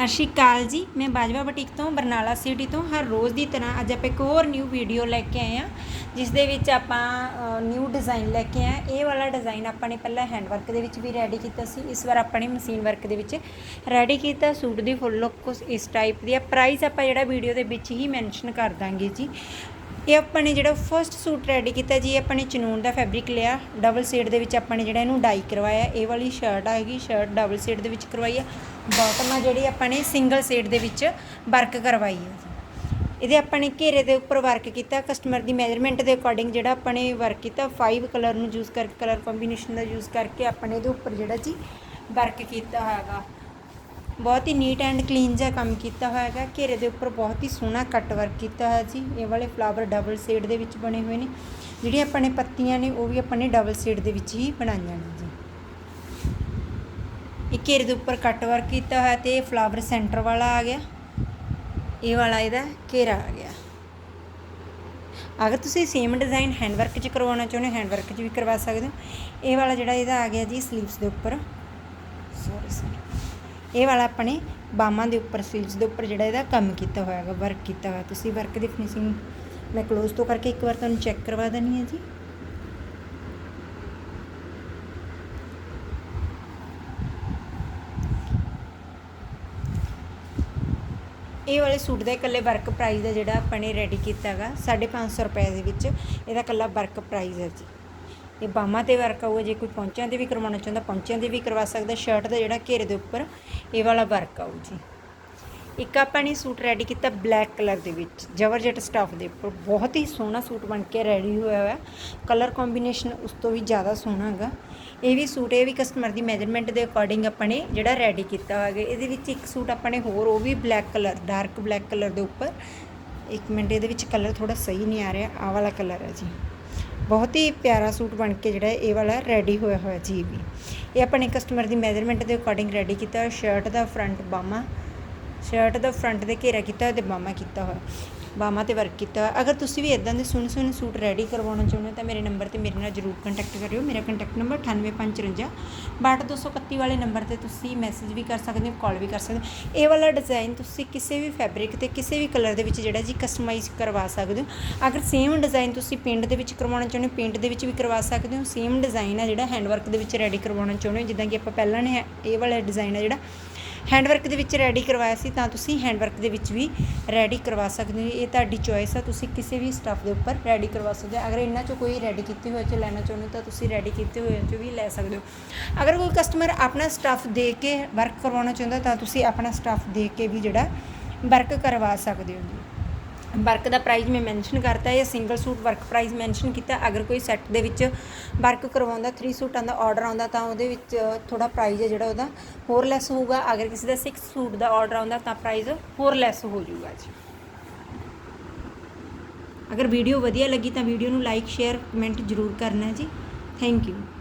ਸਤਿ ਸ਼੍ਰੀ ਅਕਾਲ ਜੀ। ਮੈਂ ਬਾਜਵਾ ਬੁਟੀਕ ਤੋਂ, ਬਰਨਾਲਾ ਸਿਟੀ ਤੋਂ, ਹਰ ਰੋਜ਼ ਦੀ ਤਰ੍ਹਾਂ ਅੱਜ ਆਪਾਂ ਇੱਕ ਹੋਰ ਨਿਊ ਵੀਡੀਓ ਲੈ ਕੇ ਆਏ ਆ ਜਿਸ ਦੇ ਵਿੱਚ ਆਪਾਂ ਨਿਊ ਡਿਜ਼ਾਈਨ ਲੈ ਕੇ ਆਏ ਇਹ ਵਾਲਾ ਡਿਜ਼ਾਈਨ ਆਪਾਂ ਨੇ ਪਹਿਲਾਂ ਹੈਂਡ ਵਰਕ ਦੇ ਵਿੱਚ ਵੀ ਰੈਡੀ ਕੀਤਾ ਸੀ, ਇਸ ਵਾਰ ਆਪਾਂ ਨੇ ਮਸ਼ੀਨ ਵਰਕ ਦੇ ਵਿੱਚ ਰੈਡੀ ਕੀਤਾ। ਸੂਟ ਦੀ ਫੁੱਲ ਲੁੱਕ ਕੁਛ ਇਸ ਟਾਈਪ ਦੀ ਆ। ਪ੍ਰਾਈਸ ਆਪਾਂ ਜਿਹੜਾ ਵੀਡੀਓ ਦੇ ਵਿੱਚ ਹੀ ਮੈਂਸ਼ਨ ਕਰ ਦਾਂਗੇ ਜੀ। ਇਹ ਆਪਾਂ ਨੇ ਜਿਹੜਾ ਫਰਸਟ ਸੂਟ ਰੈਡੀ ਕੀਤਾ ਜੀ ਆਪਾਂ ਨੇ ਚਨੂਨ ਦਾ ਫੈਬਰਿਕ ਲਿਆ। ਡਬਲ ਸ਼ੇਡ ਦੇ ਵਿੱਚ ਆਪਾਂ ਨੇ ਜਿਹੜਾ ਇਹਨੂੰ ਡਾਈ ਕਰਵਾਇਆ। ਇਹ ਵਾਲੀ ਸ਼ਰਟ ਆਏਗੀ ਸ਼ਰਟ ਡਬਲ ਸ਼ੇਡ ਦੇ ਵਿੱਚ ਕਰਵਾਈ ਆ। ਬਾਟਮ ਆ ਜਿਹੜੀ ਆਪਾਂ ਨੇ ਸਿੰਗਲ ਸ਼ੇਡ ਦੇ ਵਿੱਚ ਵਰਕ ਕਰਵਾਈ ਹੈ ਇਹਦੇ ਆਪਾਂ ਨੇ ਘੇਰੇ ਦੇ ਉੱਪਰ ਵਰਕ ਕੀਤਾ ਕਸਟਮਰ ਦੀ ਮੈਜ਼ਰਮੈਂਟ ਦੇ ਅਕੋਰਡਿੰਗ ਜਿਹੜਾ ਆਪਾਂ ਨੇ ਵਰਕ ਕੀਤਾ 5 ਕਲਰ ਨੂੰ ਯੂਜ਼ ਕਰਕੇ ਕਲਰ ਕੰਬੀਨੇਸ਼ਨ ਦਾ ਯੂਜ਼ ਕਰਕੇ ਆਪਾਂ ਨੇ ਇਹਦੇ ਉੱਪਰ ਜਿਹੜਾ ਜੀ ਵਰਕ ਕੀਤਾ ਹੈਗਾ। ਬਹੁਤ ਹੀ ਨੀਟ ਐਂਡ ਕਲੀਨ ਜਿਹਾ ਕੰਮ ਕੀਤਾ ਹੋਇਆ ਹੈਗਾ। ਘੇਰੇ ਦੇ ਉੱਪਰ ਬਹੁਤ ਹੀ ਸੋਹਣਾ ਕੱਟ ਵਰਕ ਕੀਤਾ ਹੋਇਆ ਜੀ। ਇਹ ਵਾਲੇ ਫਲਾਵਰ ਡਬਲ ਸ਼ੇਡ ਦੇ ਵਿੱਚ ਬਣੇ ਹੋਏ ਨੇ। ਜਿਹੜੀਆਂ ਆਪਾਂ ਨੇ ਪੱਤੀਆਂ ਨੇ, ਉਹ ਵੀ ਆਪਾਂ ਨੇ ਡਬਲ ਸ਼ੇਡ ਦੇ ਵਿੱਚ ਹੀ ਬਣਾਈਆਂ ਨੇ ਜੀ। ਇਹ ਘੇਰੇ ਦੇ ਉੱਪਰ ਕੱਟ ਵਰਕ ਕੀਤਾ ਹੋਇਆ ਤੇ ਇਹ ਫਲਾਵਰ ਸੈਂਟਰ ਵਾਲਾ ਆ ਗਿਆ। ਇਹ ਵਾਲਾ ਇਹਦਾ ਘੇਰਾ ਆ ਗਿਆ। ਅਗਰ ਤੁਸੀਂ ਸੇਮ ਡਿਜ਼ਾਈਨ ਹੈਂਡ ਵਰਕ 'ਚ ਕਰਵਾਉਣਾ ਚਾਹੁੰਦੇ ਹੋ ਹੈਂਡ ਵਰਕ 'ਚ ਵੀ ਕਰਵਾ ਸਕਦੇ ਹੋ। ਇਹ ਵਾਲਾ ਜਿਹੜਾ ਇਹਦਾ ਆ ਗਿਆ ਜੀ ਸਲੀਵਸ ਦੇ ਉੱਪਰ। ਸੌਰੀ ਸੌਰੀ ਇਹ ਵਾਲਾ ਆਪਣੇ ਬਾਹਾਂ ਦੇ ਉੱਪਰ ਸਲੀਵਸ ਦੇ ਉੱਪਰ ਜਿਹੜਾ ਇਹਦਾ ਕੰਮ ਕੀਤਾ ਹੋਇਆ ਹੈਗਾ ਵਰਕ ਕੀਤਾ ਹੋਇਆ। ਤੁਸੀਂ ਵਰਕ ਦੀ ਫਿਨਿਸ਼ਿੰਗ ਮੈਂ ক্লোਜ਼ ਤੋਂ ਕਰਕੇ ਇੱਕ ਵਾਰ ਤੁਹਾਨੂੰ ਚੈੱਕ ਕਰਵਾ ਦਿੰਨੀ ਹੈ ਜੀ। ਇਹ ਵਾਲੇ ਸੂਟ ਦਾ ਇਕੱਲੇ ਵਰਕ ਪ੍ਰਾਈਸ ਦਾ ਜਿਹੜਾ ਆਪਾਂ ਨੇ ਰੈਡੀ ਕੀਤਾ ਹੈਗਾ 550 ਰੁਪਏ ਦੇ ਵਿੱਚ, ਇਹਦਾ ਇਕੱਲਾ ਵਰਕ ਪ੍ਰਾਈਸ ਹੈ ਜੀ। ਇਹ ਬਾਹਾਂ ਤੇ ਵਰਕ ਆਊਗਾ, ਜੇ ਕੋਈ ਪੌਂਚਿਆਂ ਤੇ ਵੀ ਕਰਵਾਉਣਾ ਚਾਹੁੰਦਾ, ਪੌਂਚਿਆਂ ਤੇ ਵੀ ਕਰਵਾ ਸਕਦਾ ਸ਼ਰਟ ਦਾ ਜਿਹੜਾ ਘੇਰੇ ਦੇ ਉੱਪਰ, ਇਹ ਵਾਲਾ ਵਰਕ ਆਊ ਜੀ। ਇੱਕ ਆਪਾਂ ਨੇ ਸੂਟ ਰੈਡੀ ਕੀਤਾ ਬਲੈਕ ਕਲਰ ਦੇ ਵਿੱਚ ਜਵਰਜਟ ਸਟਫ ਦੇ ਉੱਪਰ, ਬਹੁਤ ਹੀ ਸੋਹਣਾ ਸੂਟ ਬਣ ਕੇ ਰੈਡੀ ਹੋਇਆ ਹੋਇਆ। ਕਲਰ ਕੰਬੀਨੇਸ਼ਨ ਉਸ ਤੋਂ ਵੀ ਜ਼ਿਆਦਾ ਸੋਹਣਾ ਹੈਗਾ। ਇਹ ਵੀ ਸੂਟ, ਇਹ ਵੀ ਕਸਟਮਰ ਦੀ ਮੈਜ਼ਰਮੈਂਟ ਦੇ ਅਕੋਰਡਿੰਗ ਆਪਾਂ ਨੇ ਜਿਹੜਾ ਰੈਡੀ ਕੀਤਾ ਹੋਇਆ ਇਹਦੇ ਵਿੱਚ ਇੱਕ ਸੂਟ ਆਪਾਂ ਨੇ ਹੋਰ, ਉਹ ਵੀ black colour dark black colour ਦੇ ਉੱਪਰ। ਇੱਕ ਮਿੰਟ, ਇਹਦੇ ਵਿੱਚ ਕਲਰ ਥੋੜਾ ਸਹੀ ਨਹੀਂ ਆ ਰਿਹਾ, ਆਹ ਵਾਲਾ ਕਲਰ ਹੈ ਜੀ। ਬਹੁਤ ਹੀ ਪਿਆਰਾ ਸੂਟ ਬਣ ਕੇ ਜਿਹੜਾ ਇਹ ਵਾਲਾ ਰੈਡੀ ਹੋਇਆ ਹੋਇਆ ਜੀ ਵੀ। ਇਹ ਆਪਣੇ ਕਸਟਮਰ ਦੀ ਮੈਜ਼ਰਮੈਂਟ ਦੇ ਅਕੋਰਡਿੰਗ ਰੈਡੀ ਕੀਤਾ ਸ਼ਰਟ ਦਾ ਫਰੰਟ ਬਾਹਾਂ ਸ਼ਰਟ ਦਾ ਫਰੰਟ ਦੇ ਘੇਰਾ ਕੀਤਾ ਹੋਇਆ ਤੇ ਬਾਹਾਂ ਕੀਤਾ ਹੋਇਆ। ਬਾਹਾਂ ਤੇ ਵਰਕ ਕੀਤਾ ਅਗਰ ਤੁਸੀਂ ਵੀ ਇਦਾਂ ਦੇ ਸੋਹਣੇ ਸੋਹਣੇ ਸੂਟ ਰੈਡੀ ਕਰਵਾਉਣਾ ਚਾਹੁੰਦੇ ਹੋ ਤਾਂ ਮੇਰੇ ਨੰਬਰ ਤੇ ਮੇਰੇ ਨਾਲ ਜਰੂਰ ਕੰਟੈਕਟ ਕਰਿਓ। ਮੇਰਾ ਕੰਟੈਕਟ ਨੰਬਰ 98554 6231 ਵਾਲੇ ਨੰਬਰ ਤੇ ਤੁਸੀਂ ਮੈਸੇਜ ਵੀ ਕਰ ਸਕਦੇ ਹੋ ਕਾਲ ਵੀ ਕਰ ਸਕਦੇ ਹੋ। ਇਹ ਵਾਲਾ ਡਿਜ਼ਾਈਨ ਤੁਸੀਂ ਕਿਸੇ ਵੀ ਫੈਬਰਿਕ ਤੇ, ਕਿਸੇ ਵੀ ਕਲਰ ਦੇ ਵਿੱਚ ਜਿਹੜਾ ਜੀ ਕਸਟਮਾਈਜ਼ ਕਰਵਾ ਸਕਦੇ ਹੋ। ਅਗਰ ਸੇਮ ਡਿਜ਼ਾਈਨ ਤੁਸੀਂ ਪਿੰਡ ਦੇ ਵਿੱਚ ਕਰਵਾਉਣਾ ਚਾਹੁੰਦੇ ਹੋ, ਪਿੰਡ ਦੇ ਵਿੱਚ ਵੀ ਕਰਵਾ ਸਕਦੇ ਹੋ। ਸੇਮ ਡਿਜ਼ਾਈਨ ਆ ਜਿਹੜਾ ਹੈਂਡ ਵਰਕ ਦੇ ਵਿੱਚ ਰੈਡੀ ਕਰਵਾਉਣਾ ਚਾਹੁੰਦੇ ਹੋ। ਜਿੱਦਾਂ ਕਿ ਆਪਾਂ ਪਹਿਲਾਂ ਨੇ ਇਹ ਵਾਲਾ ਡਿਜ਼ਾਈਨ ਆ ਜਿਹੜਾ ਹੈਂਡਵਰਕ ਦੇ ਵਿੱਚ ਰੈਡੀ ਕਰਵਾਇਆ ਸੀ ਤਾਂ ਤੁਸੀਂ ਹੈਂਡਵਰਕ ਦੇ ਵਿੱਚ ਵੀ ਰੈਡੀ ਕਰਵਾ ਸਕਦੇ ਹੋ। ਇਹ ਤੁਹਾਡੀ ਚੋਇਸ ਆ, ਤੁਸੀਂ ਕਿਸੇ ਵੀ ਸਟੱਫ ਦੇ ਉੱਪਰ ਰੈਡੀ ਕਰਵਾ ਸਕਦੇ ਹੋ। ਅਗਰ ਇਹਨਾਂ ਚੋਂ ਕੋਈ ਰੈਡੀ ਕੀਤੇ ਹੋਏ ਚ ਲੈਣਾ ਚਾਹੁੰਦੇ ਹੋ ਤਾਂ ਤੁਸੀਂ ਰੈਡੀ ਕੀਤੇ ਹੋਏ 'ਚੋਂ ਵੀ ਲੈ ਸਕਦੇ ਹੋ। ਅਗਰ ਕੋਈ ਕਸਟਮਰ ਆਪਣਾ ਸਟੱਫ ਦੇ ਕੇ ਵਰਕ ਕਰਵਾਉਣਾ ਚਾਹੁੰਦਾ ਤਾਂ ਤੁਸੀਂ ਆਪਣਾ ਸਟੱਫ ਦੇ ਕੇ ਵੀ ਜਿਹੜਾ ਵਰਕ ਕਰਵਾ ਸਕਦੇ ਹੋ ਜੀ। ਵਰਕ ਦਾ ਪ੍ਰਾਈਸ ਮੈਂ ਮੈਂਸ਼ਨ ਕਰਤਾ ਇਹ single suit work price mention ਕੀਤਾ, ਅਗਰ ਕੋਈ ਸੈੱਟ ਦੇ ਵਿੱਚ ਵਰਕ ਕਰਵਾਉਂਦਾ 3 ਸੂਟਾਂ ਦਾ ਆਰਡਰ ਆਉਂਦਾ, ਤਾਂ ਉਹਦੇ ਵਿੱਚ ਥੋੜਾ ਪ੍ਰਾਈਸ ਹੈ ਜਿਹੜਾ ਉਹਦਾ ਹੋਰ ਲੈਸ ਹੋਊਗਾ। ਅਗਰ ਕਿਸੇ ਦਾ 6 ਸੂਟ ਦਾ ਆਰਡਰ ਆਉਂਦਾ, ਤਾਂ ਪ੍ਰਾਈਸ ਹੋਰ ਲੈਸ ਹੋ ਜਾਊਗਾ ਜੀ। ਅਗਰ ਵੀਡੀਓ ਵਧੀਆ ਲੱਗੀ, ਤਾਂ ਵੀਡੀਓ ਨੂੰ ਲਾਈਕ ਸ਼ੇਅਰ ਕਮੈਂਟ ਜ਼ਰੂਰ ਕਰਨਾ ਜੀ। Thank you